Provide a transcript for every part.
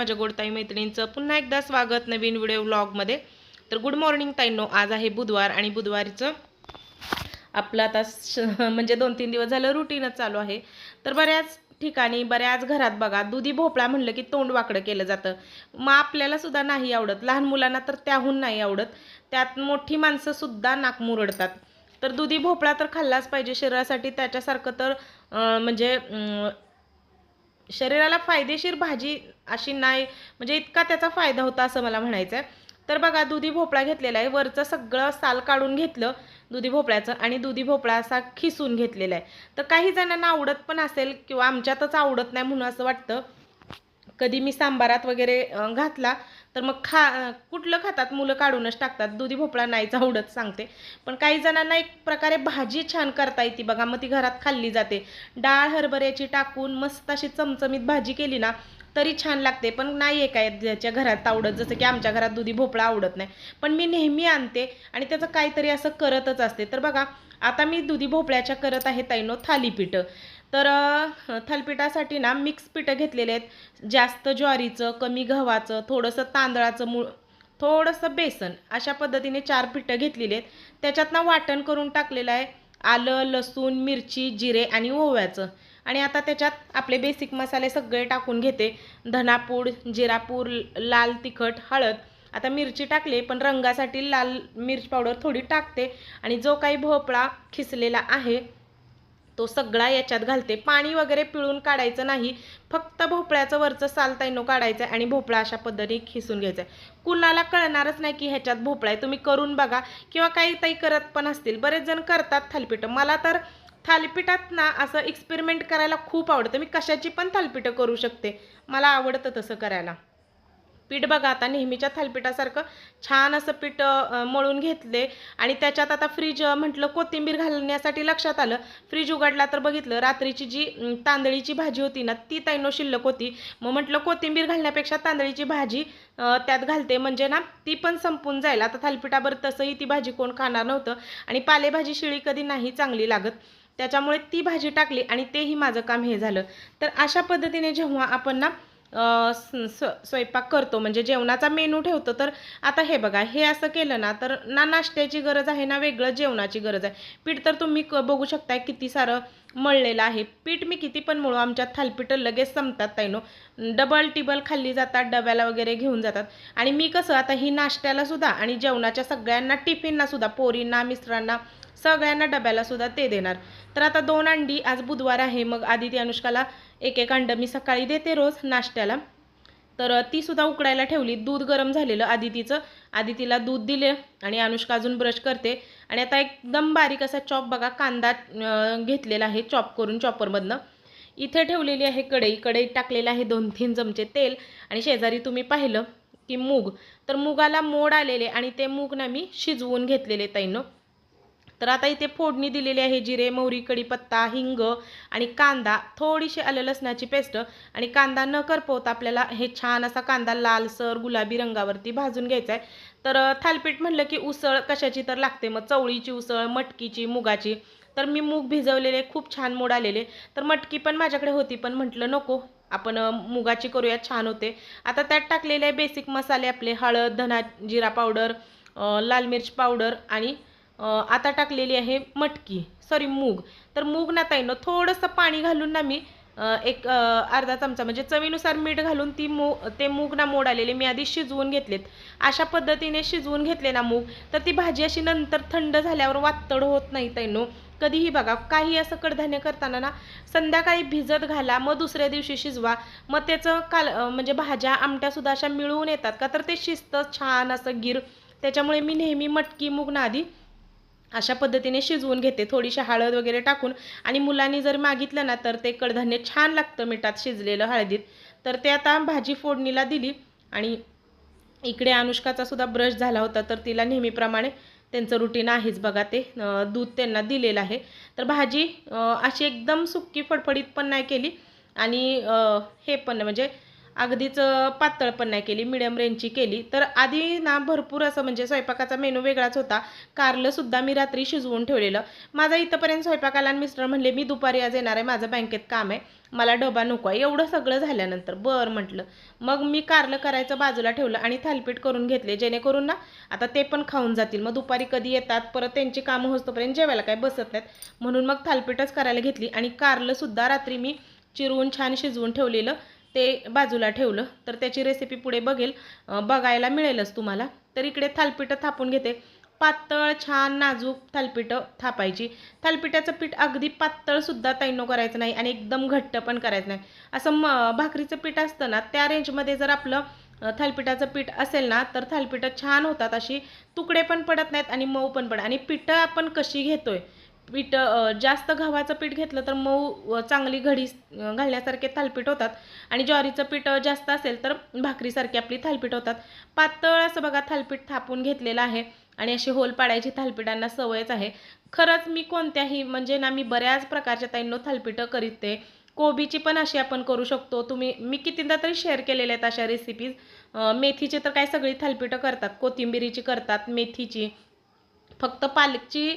माझ्या गोडताई मैत्रिणींचं पुन्हा एकदा स्वागत नवीन व्हिडिओ व्लॉगमध्ये तर गुड मॉर्निंग ताईंनो आज आहे बुधवार आणि बुधवारीचं आपलं आता श- म्हणजे दोन तीन दिवस झालं रुटीनच चालू आहे. तर बऱ्याच ठिकाणी बऱ्याच घरात बघा दुधी भोपळा म्हणलं की तोंड वाकडं केलं जातं. मग आपल्याला सुद्धा नाही आवडत. लहान मुलांना तर त्याहून नाही आवडत. त्यात मोठी माणसं सुद्धा नाक मुरडतात. तर दुधी भोपळा तर खाल्लाच पाहिजे शरीरासाठी. त्याच्यासारखं तर म्हणजे शरीराला फायदेशीर भाजी अशी नाही म्हणजे इतका त्याचा फायदा होता असं मला म्हणायचं आहे तर बघा दुधी भोपळा घेतलेला आहे. वरचं सगळं साल काढून घेतलं दुधी भोपळ्याचं आणि दुधी भोपळा असा खिसून घेतलेला आहे. तर काही जणांना आवडत पण असेल किंवा आमच्यातच आवडत नाही म्हणून असं वाटतं. कधी मी सांबारात वगैरे घातला तर मग खा कुठलं खातात? मुलं काढूनच टाकतात. दुधी भोपळा नाहीच आवडत सांगते. पण काही जणांना एक प्रकारे भाजी छान करता येते बघा. मग ती घरात खाल्ली जाते. डाळ हरभऱ्याची टाकून मस्त अशी चमचमीत भाजी केली ना तरी छान लागते. पण नाही आहे काय ज्याच्या घरात आवडत जसं की आमच्या घरात दुधी भोपळा आवडत नाही. पण मी नेहमी आणते आणि त्याचं काहीतरी असं करतच असते. तर बघा आता मी दुधी भोपळ्याच्या करत आहे ताईनो थालीपीठं. तर थालपिठासाठी ना मिक्स पिठं घेतलेले आहेत. जास्त ज्वारीचं कमी गव्हाचं थोडंसं तांदळाचं मूळ थोडंसं बेसन अशा पद्धतीने चार पिठं घेतलेली आहेत. त्याच्यात ना वाटण करून टाकलेलं आहे. आलं लसूण मिरची जिरे आणि ओव्याचं. आणि आता त्याच्यात आपले बेसिक मसाले सगळे टाकून घेते. धनापूड जिरापूर लाल तिखट हळद. आता मिरची टाकली पण रंगासाठी लाल मिरच पावडर थोडी टाकते. आणि जो काही भोपळा खिसलेला आहे तो सगळा याच्यात घालते. पाणी वगैरे पिळून काढायचं नाही. फक्त भोपळ्याचं वरचं सालताईनो काढायचं आहे आणि भोपळा अशा पद्धतीने खिसून घ्यायचा आहे कुणाला कळणारच नाही की ह्याच्यात भोपळा आहे. तुम्ही करून बघा. किंवा काही ताई करत पण असतील. बरेच जण करतात थालीपीठं. मला तर थालीपीठात ना असं एक्सपेरिमेंट करायला खूप आवडतं. मी कशाची पण थालीपीठं करू शकते. मला आवडतं तसं करायला. पीठ बघा आता नेहमीच्या थालपीठासारखं छान असं पीठ मळून घेतले. आणि त्याच्यात आता फ्रीज म्हटलं कोथिंबीर घालण्यासाठी लक्षात आलं. फ्रीज उघडला तर बघितलं रात्रीची जी तांदळीची भाजी होती ना ती ताईनो शिल्लक होती. मग म्हटलं कोथिंबीर घालण्यापेक्षा तांदळीची भाजी त्यात घालते. म्हणजे ना ती पण संपून जाईल. आता थालीपीठावर तसंही ती भाजी कोण खाणार नव्हतं. आणि पालेभाजी शिळी कधी नाही चांगली लागत. त्याच्यामुळे ती भाजी टाकली आणि तेही माझं काम हे झालं. तर अशा पद्धतीने जेव्हा आपण ना स्वयंपाक करतो. म्हणजे जेवणाचा मेनू ठेवतो. तर आता हे बघा हे असं केलं ना तर ना नाश्त्याची गरज आहे ना वेगळं जेवणाची गरज आहे. पीठ तर तुम्ही क- बघू शकताय किती सारं मळलेलं आहे. पीठ मी किती पण मळू आमच्यात थालपीठं लगेच संपतात ताईनो डबल टिबल खाल्ली जातात डब्याला वगैरे घेऊन जातात. आणि मी कसं आता ही नाश्त्याला सुद्धा आणि जेवणाच्या सगळ्यांना टिफिनला सुद्धा पोरींना मिस्टरांना सगळ्यांना डब्याला सुद्धा ते देणार. तर आता दोन अंडी आज बुधवार आहे. मग आदिती अनुष्काला एक एक अंड मी सकाळी देते रोज नाश्त्याला. तर तीसुद्धा उकडायला ठेवली. दूध गरम झालेलं आदितीचं. आदितीला दूध दिले आणि अनुष्का अजून ब्रश करते. आणि आता एकदम बारीक असा चॉप बघा कांदा घेतलेला आहे चॉप करून चॉपरमधनं. इथे ठेवलेली आहे कढई. कढईत टाकलेलं आहे दोन तीन चमचे तेल. आणि शेजारी तुम्ही पाहिलं की मूग. तर मुगाला मोड आलेले आणि ते मूग ना मी शिजवून घेतलेले ताईनं. तर आता इथे फोडणी दिलेली आहे जिरे मोहरी कढीपत्ता हिंग आणि कांदा. थोडीशी आलं लसणाची पेस्ट आणि कांदा न करपवता आपल्याला हे छान असा कांदा लालसर गुलाबी रंगावरती भाजून घ्यायचा आहे तर थालपीठ म्हणलं की उसळ कशाची तर लागते. मग चवळीची उसळ मटकीची मुगाची. तर मी मूग भिजवलेले खूप छान मोड आलेले. तर मटकी पण माझ्याकडे होती पण म्हटलं नको. आपण मुगाची करूया छान होते. आता त्यात टाकलेले आहे बेसिक मसाले आपले. हळद धना जिरा पावडर लाल मिर्च पावडर आणि आता टाकलेली आहे मटकी. सॉरी मूग. तर मूग ना ताईनं थोडंसं पाणी घालून ना मी एक अर्धा चमचा म्हणजे चवीनुसार मीठ घालून ती मू ते मूग ना मोड आलेले मी आधी शिजवून घेतलेत. अशा पद्धतीने शिजवून घेतले ना मूग तर ती भाजी अशी नंतर थंड झाल्यावर वातड होत नाही ताईनो. कधीही बघा काही असं कडधान्य करताना ना संध्याकाळी भिजत घाला मग दुसऱ्या दिवशी शिजवा. मग त्याचं काल म्हणजे भाज्या आमट्यासुद्धा अशा मिळवून येतात का? तर ते शिजतं छान असं गिर. त्याच्यामुळे मी नेहमी मटकी मूग ना आधी अशा पद्धतीने शिजवून घेते. थोडीशी हळद वगैरे टाकून आणि मुलांनी जर मागितलं ना तर ते कडधान्य छान लागतं मिठात शिजलेलं हळदीत. तर ते आता भाजी फोडणीला दिली आणि इकडे अनुष्काचा सुद्धा ब्रश झाला होता तर तिला नेहमीप्रमाणे त्यांचं रुटीन आहेच बघा ते. दूध त्यांना दिलेलं आहे. तर भाजी अशी एकदम सुक्की फडफडीत पण नाही केली आणि हे पण म्हणजे अगदीच पातळ पण नाही केली मिडियम रेंजची केली. तर आधी ना भरपूर असं म्हणजे स्वयंपाकाचा मेनू वेगळाच होता. कारलंसुद्धा मी रात्री शिजवून ठेवलेलं. माझा इथंपर्यंत स्वयंपाकाला आणि मिस्टर म्हणले मी दुपारी आज येणार आहे माझं बँकेत काम आहे. मला डबा नको आहे. एवढं सगळं झाल्यानंतर बरं म्हटलं. मग मी कारलं करायचं बाजूला ठेवलं आणि थालपीठ करून घेतले. जेणेकरून ना आता ते पण खाऊन जातील. मग दुपारी कधी येतात परत त्यांची कामं होतोपर्यंत जेवायला काय बसत नाहीत. म्हणून मग थालपीठच करायला घेतली आणि कारलंसुद्धा रात्री मी चिरवून छान शिजवून ठेवलेलं. ते बाजूला ठेवलं तर त्याची रेसिपी पुढे बघेल. बघायला मिळेलच तुम्हाला. तर इकडे थालपीठं थापून घेते. पातळ छान नाजूक थालपीठं थापायची. थालपीठाचं पीठ अगदी पातळसुद्धा तैनो करायचं नाही आणि एकदम घट्ट पण करायचं नाही. असं म भाकरीचं पीठ असतं ना त्या रेंजमध्ये जर आपलं थालपिठाचं थालपीठाचं पीठ असेल ना तर थालपीठं छान होतात अशी. तुकडे पण पडत नाहीत आणि मऊ पण पडत. आणि पिठं आपण कशी घेतोय पीठ जास्त गव्हाचं पीठ घेतलं तर मऊ चांगली घडी घालण्यासारखे थालपीठ होतात. आणि ज्वारीचं पीठ जास्त असेल तर भाकरीसारखी आपली थालपीठ होतात. पातळ असं बघा थालपीठ थापून घेतलेलं आहे. आणि अशी होल पाडायची थालपीठांना सवयच आहे. खरंच मी कोणत्याही म्हणजे ना मी बऱ्याच प्रकारच्या ताईंनो थालपीठं करीते. कोबीची पण अशी आपण करू शकतो. तुम्ही मी कितीदा तरी शेअर केलेल्या आहेत अशा रेसिपीज मेथीचे तर काय सगळी थालपीठं करतात. कोथिंबिरीची करतात मेथीची. फक्त पालकची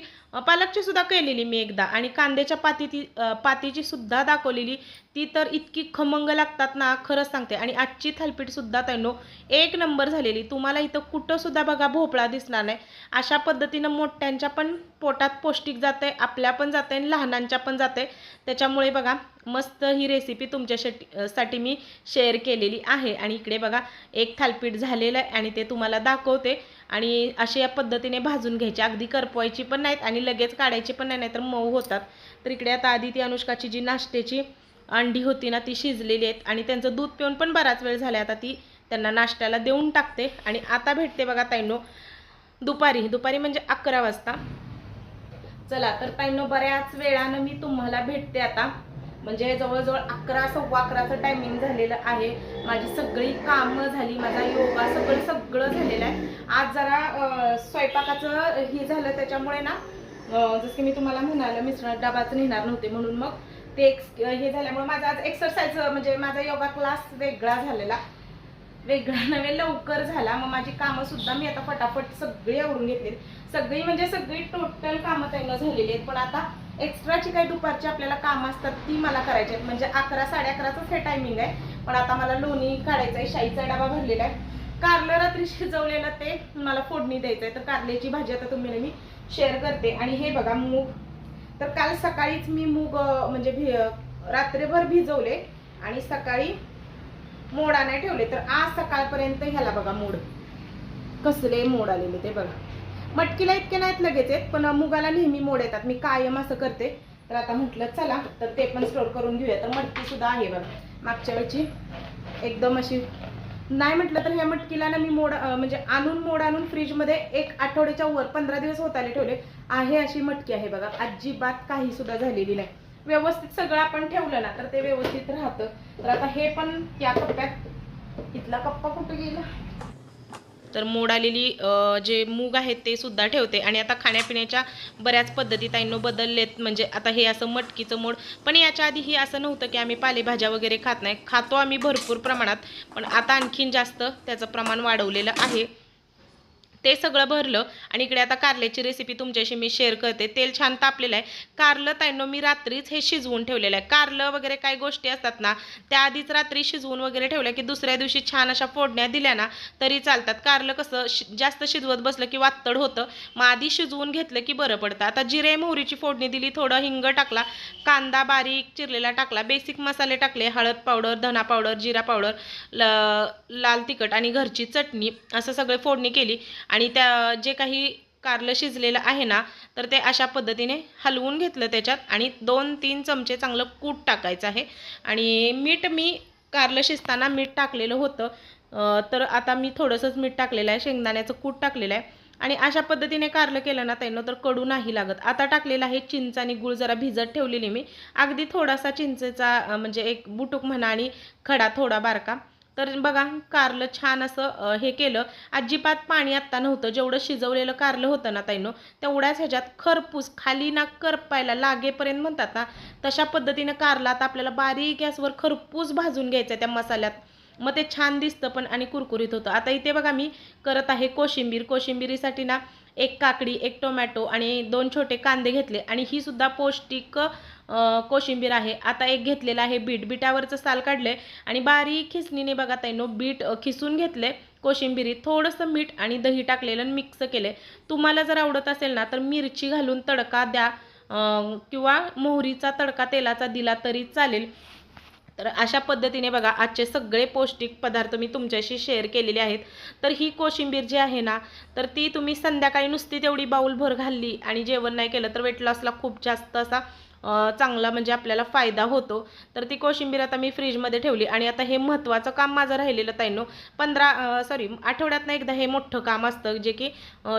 पालकची सुद्धा केलेली मी एकदा. आणि कांद्याच्या पाती ती पातीची सुद्धा दाखवलेली. ती तर इतकी खमंग लागतात ना खरंच सांगते. आणि आजची थालपीठसुद्धा त्यांनो एक नंबर झालेली. तुम्हाला इथं कुठंसुद्धा बघा भोपळा दिसणार नाही. अशा पद्धतीनं मोठ्यांच्या पण पोटात पौष्टिक जाते आपल्या पण जाते आणि लहानांच्या पण जाते त्याच्यामुळे बघा मस्त ही रेसिपी तुमच्यासाठी साठी मी शेअर केलेली आहे. आणि इकडे बघा एक थालपीठ झालेलं आहे आणि ते तुम्हाला दाखवते. आणि अशा या पद्धतीने भाजून घ्यायची. अगदी करपवायची पण नाहीत आणि लगेच काढायची पण नाही नाहीतर मऊ होतात. तर इकडे आता आधी ती अनुष्काची जी नाश्त्याची अंडी होती ना ती शिजलेली आहेत आणि त्यांचं दूध पिऊन पण बराच वेळ झाला आता ती त्यांना नाश्त्याला देऊन टाकते आणि आता भेटते बघा ताईनो दुपारी. दुपारी म्हणजे अकरा वाजता. चला तर ताईनो बऱ्याच वेळानं मी तुम्हाला भेटते आता. म्हणजे जवळजवळ अकरा सव्वा अकराचं टायमिंग झालेलं आहे. माझी सगळी कामं झाली माझा योगा सगळं सगळं झालेलं आहे. आज जरा स्वयंपाकाचं हे झालं त्याच्यामुळे ना जसं की मी तुम्हाला म्हणालं मिसळ डबाच नेणार नव्हते म्हणून मग ते एक्स हे झाल्यामुळे माझा आज एक्सरसाइज म्हणजे माझा योगा क्लास वेगळा झालेला. वेगळा नव्हे लवकर झाला. मग माझी कामं सुद्धा मी आता फटाफट सगळी आवरून घेतली सगळी म्हणजे सगळी टोटल कामं त्यांना झालेली आहेत. पण आता एक्स्ट्राची काही दुपारची आपल्याला कामं असतात ती मला करायची आहेत. म्हणजे अकरा साडे अकराचंच हे टायमिंग आहे. पण आता मला लोणी काढायचं आहे शाईचा डबा भरलेला आहे. कारलं रात्री शिजवलेलं ते मला फोडणी द्यायचं आहे तर कारल्याची भाजी आता तुम्ही मी शेअर करते. आणि हे बघा मूग. तर काल सकाळीच मी मूग म्हणजे भि रात्रभर भिजवले आणि सकाळी मोडा नाही ठेवले. तर आज सकाळपर्यंत ह्याला बघा मोड. कसले मोड आलेले ते बघा. मटकीला इतके नाहीत लगेच येत पण मुगाला नेहमी मोड येतात. मी कायम असं करते. तर आता म्हटलं चला तर ते पण स्टोर करून घेऊया. तर मटकी सुद्धा आहे बघा. मागच्या वेळची एकदम अशी नाही म्हटलं तर ह्या मटकीला ना मी मोड म्हणजे आणून मोड आणून फ्रीजमध्ये एक आठवड्याच्या वर पंधरा दिवस होत आले ठेवले. आहे अशी मटकी आहे बघा. अजिबात काही सुद्धा झालेली नाही. व्यवस्थित सगळं आपण ठेवलं ना तर ते व्यवस्थित राहतं. तर आता हे पण या कप्प्यात इथला कप्पा कुठे गेला? तर मोड आलेली जे मूग आहेत ते सुद्धा ठेवते. आणि आता खाण्यापिण्याच्या बऱ्याच पद्धती ताईंनो बदललेत. म्हणजे आता हे असं मटकीचं मोड. पण याच्या आधी हे असं नव्हतं की आम्ही पालेभाज्या वगैरे खात नाही. खातो आम्ही भरपूर प्रमाणात. पण आता आणखीन जास्त त्याचं प्रमाण वाढवलेलं आहे. ते सगळं भरलं आणि इकडे आता कारल्याची रेसिपी तुमच्याशी मी शेअर करते. तेल छान तापलेलं आहे. कारलं ताईंनो मी रात्रीच हे शिजवून ठेवलेलं आहे. कारलं वगैरे काही गोष्टी असतात ना त्या आधीच रात्री शिजवून वगैरे ठेवल्या की दुसऱ्या दिवशी छान अशा फोडण्या दिल्या ना तरी चालतात. कारलं कसं शि जास्त शिजवत बसलं की वातड होतं. मग आधी शिजवून घेतलं की बरं पडतं. आता जिरे मोहरीची फोडणी दिली थोडं हिंग टाकला कांदा बारीक चिरलेला टाकला बेसिक मसाले टाकले हळद पावडर धना पावडर जिरा पावडर ल लाल तिखट आणि घरची चटणी असं सगळे फोडणी केली. आणि त्या जे काही कारलं शिजलेलं आहे ना तर ते अशा पद्धतीने हलवून घेतलं त्याच्यात आणि दोन तीन चमचे चांगलं कूट टाकायचं आहे. आणि मीठ मी कारलं शिजताना मीठ टाकलेलं होतं. तर आता मी थोडंसंच मीठ टाकलेलं आहे शेंगदाण्याचं कूट टाकलेलं आहे. आणि अशा पद्धतीने कारलं केलं ना त्यांना तर कडू नाही लागत. आता टाकलेलं आहे चिंच आणि गुळ जरा भिजत ठेवलेली मी. अगदी थोडासा चिंचेचा म्हणजे एक बुटूक म्हणा आणि खडा थोडा बारका. तर बघा कारलं छान असं हे केलं. अजिबात पाणी आत्ता नव्हतं. जेवढं शिजवलेलं कारलं होतं ना ताईनो तेवढ्याच ह्याच्यात खरपूस खाली ना करपायला लागेपर्यंत म्हणतात ना तशा पद्धतीनं कारलं आता आपल्याला बारीक गॅसवर खरपूस भाजून घ्यायचं त्या मसाल्यात. मग ते छान दिसतं पण आणि कुरकुरीत होतं. आता इथे बघा मी करत आहे कोशिंबीर. कोशिंबिरीसाठी ना एक काकडी एक टोमॅटो आणि दोन छोटे कांदे घेतले आणि ही सुद्धा पौष्टिक कोशिंबीर आहे. आता एक घेतलेलं आहे बीट. बिटावरचं साल काढलंय आणि बारीक खिसणीने बघा ताईनो बीट खिसून घेतले कोशिंबिरीत. थोडंसं मीठ आणि दही टाकलेलं आणि मिक्स केले तुम्हाला जर आवडत असेल ना तर मिरची घालून तडका द्या. किंवा मोहरीचा तडका तेलाचा दिला तरी चालेल. तर अशा पद्धतीने बघा आजचे सगळे पौष्टिक पदार्थ मी तुमच्याशी शेअर केलेले आहेत. तर ही कोशिंबीर जी आहे ना तर ती तुम्ही संध्याकाळी नुसती तेवढी बाऊलभर घालली आणि जेवण नाही केलं तर वेट लॉसला खूप जास्त असा चांगला म्हणजे आपल्याला फायदा होतो. तर ती कोशिंबीर आता मी फ्रीजमध्ये ठेवली आणि आता हे महत्त्वाचं काम माझं राहिलेलं ताईनो पंधरा सॉरी आठवड्यातनं एकदा हे मोठं काम असतं जे की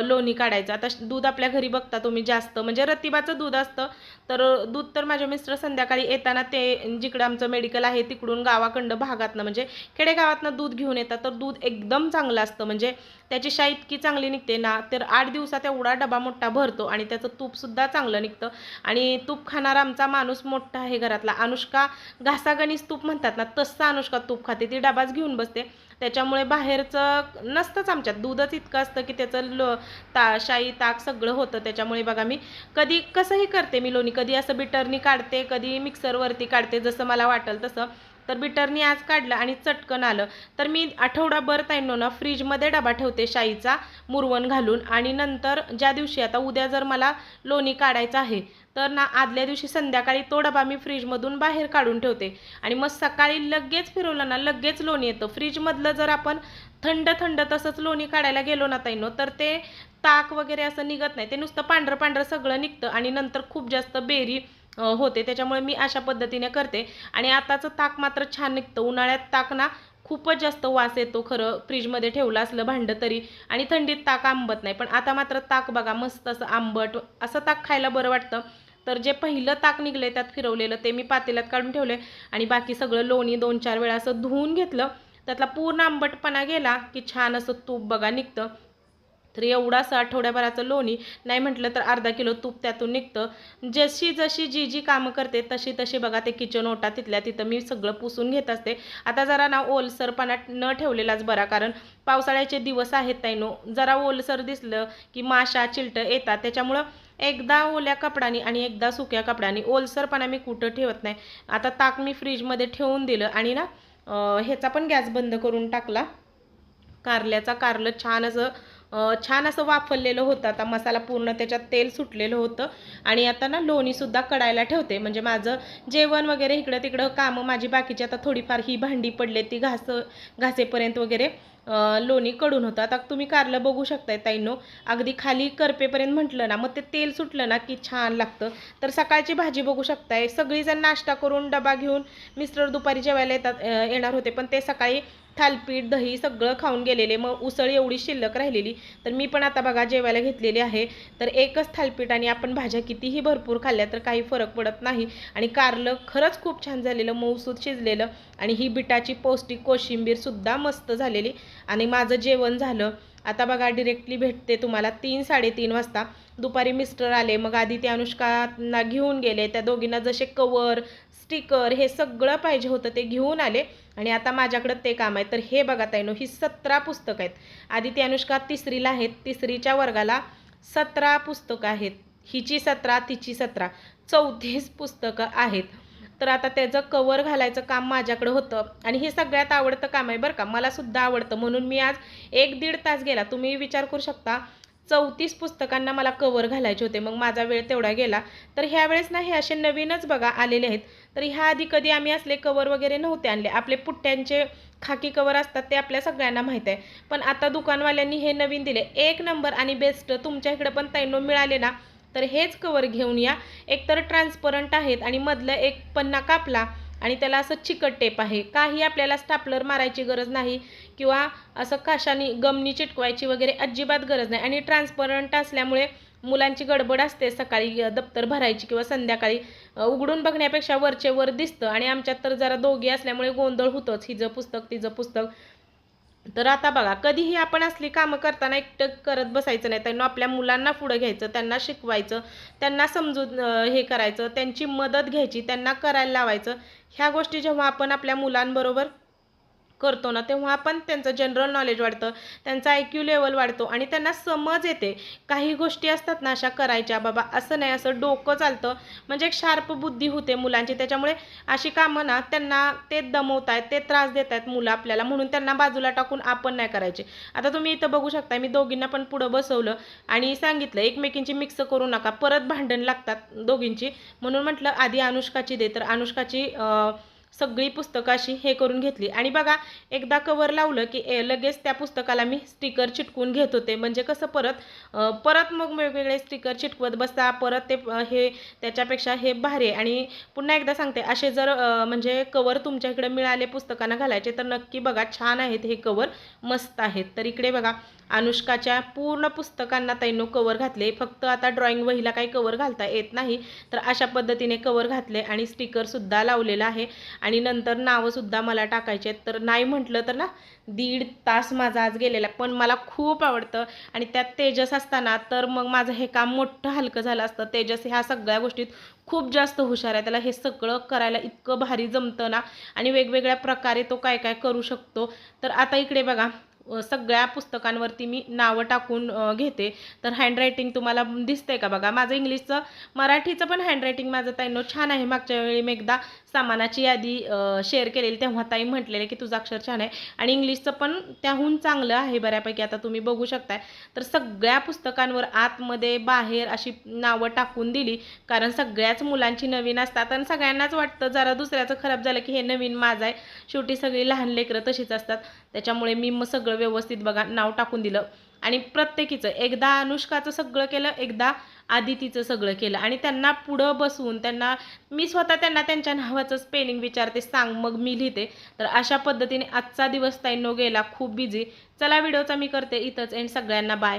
लोणी काढायचं. आता दूध आपल्या घरी बघता तुम्ही जास्त म्हणजे रतिबाचं दूध असतं तर दूध तर माझ्या मिस्टर संध्याकाळी येताना ते जिकडं आमचं मेडिकल आहे तिकडून गावाकडं भागातनं म्हणजे खेडेगावातनं दूध घेऊन येतात तर दूध एकदम चांगलं असतं. म्हणजे त्याची शाई इतकी चांगली निघते ना तर आठ दिवसात एवढा डबा मोठा भरतो आणि त्याचं तूपसुद्धा चांगलं निघतं. आणि तूप खाणारा आमचा माणूस मोठा आहे घरातला. अनुष्का घासागणीस तूप म्हणतात ना तसं अनुष्का तूप खाते. ती डबाच घेऊन बसते. त्याच्यामुळे बाहेरचं नसतंच आमच्यात. दूधच इतकं असतं की त्याचं लो ता शाई ताक सगळं होतं. त्याच्यामुळे बघा मी कधी कसंही करते मी लोणी. कधी असं बिटरनी काढते कधी मिक्सरवरती काढते जसं मला वाटेल तसं. तर बिटरनी आज काढलं आणि चटकन आलं. तर मी आठवडाभर ताईंनो ना फ्रीजमध्ये डबा ठेवते शाईचा मुरवण घालून. आणि नंतर ज्या दिवशी आता उद्या जर मला लोणी काढायचं आहे तर ना आदल्या दिवशी संध्याकाळी तो डबा मी फ्रीजमधून बाहेर काढून ठेवते. आणि मग सकाळी लगेच फिरवलं ना लगेच लोणी येतं. फ्रीजमधलं जर आपण थंड थंड तसंच लोणी काढायला गेलो ना ताईनो तर ते ताक वगैरे असं निघत नाही. ते नुसतं पांढरं पांढरं सगळं निघतं. आणि नंतर खूप जास्त बेरी होते. त्याच्यामुळे मी अशा पद्धतीने करते. आणि आताचं ताक मात्र छान निघतं. उन्हाळ्यात ताक ना खूपच जास्त वास येतो खरं. फ्रीजमध्ये ठेवलं असलं भांडं तरी. आणि थंडीत ताक आंबत नाही. पण आता मात्र ताक बघा मस्त असं आंबट असं ताक खायला बरं वाटतं. तर जे पहिलं ताक निघलं त्यात फिरवलेलं ते मी पातेल्यात काढून ठेवले आणि बाकी सगळं लोणी दोन चार वेळा असं धुवून घेतलं. त्यातला पूर्ण आंबटपणा गेला की छान असं तूप बघा निघतं. तर एवढासं आठवड्याभराचं लोणी नाही म्हटलं तर अर्धा किलो तूप त्यातून निघतं. जशी जशी जी जी कामं करते तशी तशी बघा ते किचन ओटा तिथल्या तिथं मी सगळं पुसून घेत असते. आता जरा ना ओलसरपणा न ठेवलेलाच बरा कारण पावसाळ्याचे दिवस आहेत ताईनो. जरा ओलसर दिसलं की माशा चिलटं येतात. त्याच्यामुळं एकदा ओल्या कपड्याने आणि एकदा सुक्या कपड्याने ओलसरपणा मी कुठं ठेवत नाही. आता ताक मी फ्रीजमध्ये ठेवून दिलं आणि ना ह्याचा पण गॅस बंद करून टाकला. कारल्याचा कारलं छान असं छान असं वाफरलेलं होतं. आता मसाला पूर्ण त्याच्यात तेल सुटलेलं होतं. आणि आता ना लोणीसुद्धा कडायला ठेवते. म्हणजे माझं जेवण वगैरे इकडं तिकडं कामं माझी बाकीची. आता थोडीफार ही भांडी पडले ती घास घासेपर्यंत वगैरे लोणी कडून होतं. आता तुम्ही कारलं बघू शकताय ताईनो. अगदी खाली करपेपर्यंत म्हटलं ना मग ते तेल सुटलं ना की छान लागतं. तर सकाळची भाजी बघू शकताय. सगळीजण नाश्ता करून डबा घेऊन मिस्टर दुपारी जेवायला येतात येणार होते. पण ते सकाळी थालपीठ दही सगळं खाऊन गेलेले. मग उसळ एवढी शिल्लक राहिलेली. तर मी पण आता बघा जेवायला घेतलेली आहे. तर एकच थालपीठ आणि आपण भाज्या कितीही भरपूर खाल्ल्या तर काही फरक पडत नाही. आणि कारलं खरंच खूप छान झालेलं मऊसूद शिजलेलं. आणि ही बिटाची पौष्टिक कोशिंबीरसुद्धा मस्त झालेली. आणि माझं जेवण झालं. आता बघा डिरेक्टली भेटते तुम्हाला तीन साडेतीन वाजता. दुपारी मिस्टर आले. मग आधी ते अनुष्काना घेऊन गेले. त्या दोघींना जसे कवर स्टिकर हे सगळं पाहिजे होतं ते घेऊन आले. आणि आता माझ्याकडं ते काम आहे. तर हे बघा ताईनो ही सतरा पुस्तकं आहेत. आधी अनुष्का तिसरीला आहेत. तिसरीच्या वर्गाला सतरा पुस्तकं आहेत. हिची सतरा तिची सतरा चौतीस पुस्तकं आहेत. तर आता त्याचं कवर घालायचं काम माझ्याकडं होतं. आणि हे सगळ्यात आवडतं काम आहे बरं का. मला सुद्धा आवडतं. म्हणून मी आज एक दीड तास गेला. तुम्ही विचार करू शकता. चौतीस पुस्तकांना मला कवर घालायचे होते. मग माझा वेळ तेवढा गेला. तर ह्यावेळेस ना हे असे नवीनच बघा आलेले आहेत. तर ह्या आधी कधी आम्ही असले कवर वगैरे नव्हते आणले. आपले पुट्ट्यांचे खाकी कवर असतात ते आपल्या सगळ्यांना माहीत आहे. पण आता दुकानवाल्यांनी हे नवीन दिले. एक नंबर आणि बेस्ट तुमच्या इकडे पण तैनो मिळाले ना तर हेच कवर घेऊन या. एकतर ट्रान्सपरंट आहेत आणि मधलं एक पन्ना कापला. आणि त्याला असं चिकट टेप आहे. काही आपल्याला स्टापलर मारायची गरज नाही किंवा असं काशानी गमनी चिटकवायची वगैरे अजिबात गरज नाही. आणि ट्रान्सपरंट असल्यामुळे मुलांची गडबड असते. सकाळी दप्तर भरायची किंवा संध्याकाळी उघडून बघण्यापेक्षा वरचे वर दिसतं. आणि आमच्यात तर जरा दोघी असल्यामुळे गोंधळ होतोच. हिचं पुस्तक तिचं पुस्तक. तर आता बघा कधीही आपण असली कामं करताना एकटं करत बसायचं नाही. त्यांना आपल्या मुलांना पुढं घ्यायचं त्यांना शिकवायचं त्यांना समजून हे करायचं त्यांची मदत घ्यायची त्यांना करायला लावायचं. ह्या गोष्टी जेव्हा आपण आपल्या मुलांबरोबर करतो ना तेव्हा आपण त्यांचं जनरल नॉलेज वाढतं त्यांचा आय क्यू लेवल वाढतो आणि त्यांना समज येते. काही गोष्टी असतात ना अशा करायच्या बाबा असं नाही असं डोकं चालतं. म्हणजे एक शार्प बुद्धी होते मुलांची त्याच्यामुळे अशी कामं ना त्यांना ते दमवत आहेत ते त्रास देत आहेत मुलं आपल्याला म्हणून त्यांना बाजूला टाकून आपण नाही करायचे. आता तुम्ही इथं बघू शकता मी दोघींना पण पुढं बसवलं आणि सांगितलं एकमेकींची मिक्स करू नका परत भांडण लागतात दोघींची. म्हणून म्हटलं आधी अनुष्काची दे. तर अनुष्काची सगळी पुस्तकं अशी हे करून घेतली. आणि बघा एकदा कवर लावलं की ए, लगेच त्या पुस्तकाला मी स्टिकर चिटकून घेत होते. म्हणजे कसं परत परत मग वेगवेगळे स्टिकर चिटकवत बसता परत ते हे त्याच्यापेक्षा हे भारी आहे. आणि पुन्हा एकदा सांगते असे जर म्हणजे कवर तुमच्या इकडे मिळाले पुस्तकांना घालायचे तर नक्की बघा छान आहेत हे कवर मस्त आहेत. तर इकडे बघा अनुष्काच्या पूर्ण पुस्तकांना ताईंनो कवर घातले. फक्त आता ड्रॉइंग वहीला काही कवर घालता येत नाही. तर अशा पद्धतीने कवर घातले आणि स्टिकरसुद्धा लावलेला आहे. आणि नंतर नावंसुद्धा मला टाकायचे आहेत. तर नाही म्हटलं तर ना दीड तास माझा आज गेलेला पण मला खूप आवडतं. आणि त्यात तेजस असताना तर मग माझं हे काम मोठं हलकं झालं असतं. तेजस ह्या सगळ्या गोष्टीत खूप जास्त हुशार आहे. त्याला हे सगळं करायला इतकं भारी जमतं ना. आणि वेगवेगळ्या प्रकारे तो काय काय करू शकतो. तर आता इकडे बघा सगळ्या पुस्तकांवरती मी नावं टाकून घेते. तर हँडरायटिंग तुम्हाला दिसतंय का बघा? माझं इंग्लिशचं मराठीचं पण हँडरायटिंग माझं ताईंनो छान आहे. मागच्या वेळी मी एकदा सामानाची यादी शेअर केलेली तेव्हा ताई म्हटलेले की तुझं अक्षर छान आहे. आणि इंग्लिशचं पण त्याहून चांगलं आहे बऱ्यापैकी आता तुम्ही बघू शकताय. तर सगळ्या पुस्तकांवर आतमध्ये बाहेर अशी नावं टाकून दिली कारण सगळ्याच मुलांची नवीन असतात. आणि सगळ्यांनाच वाटतं जरा दुसऱ्याचं खराब झालं की हे नवीन माझं आहे. शेवटी सगळी लहान लेकरं तशीच असतात. त्याच्यामुळे मी मग सगळं व्यवस्थित बघा नाव टाकून दिलं. आणि प्रत्येकीचं एकदा अनुष्काचं सगळं केलं एकदा आदितीचं सगळं केलं. आणि त्यांना पुढं बसवून त्यांना मी स्वतः त्यांना त्यांच्या नावाचं स्पेलिंग विचारते सांग मग मी लिहिते. तर अशा पद्धतीने आजचा दिवस ताईनो गेला खूप बिझी चला व्हिडिओचा मी करते. इथंच एंड सगळ्यांना बाय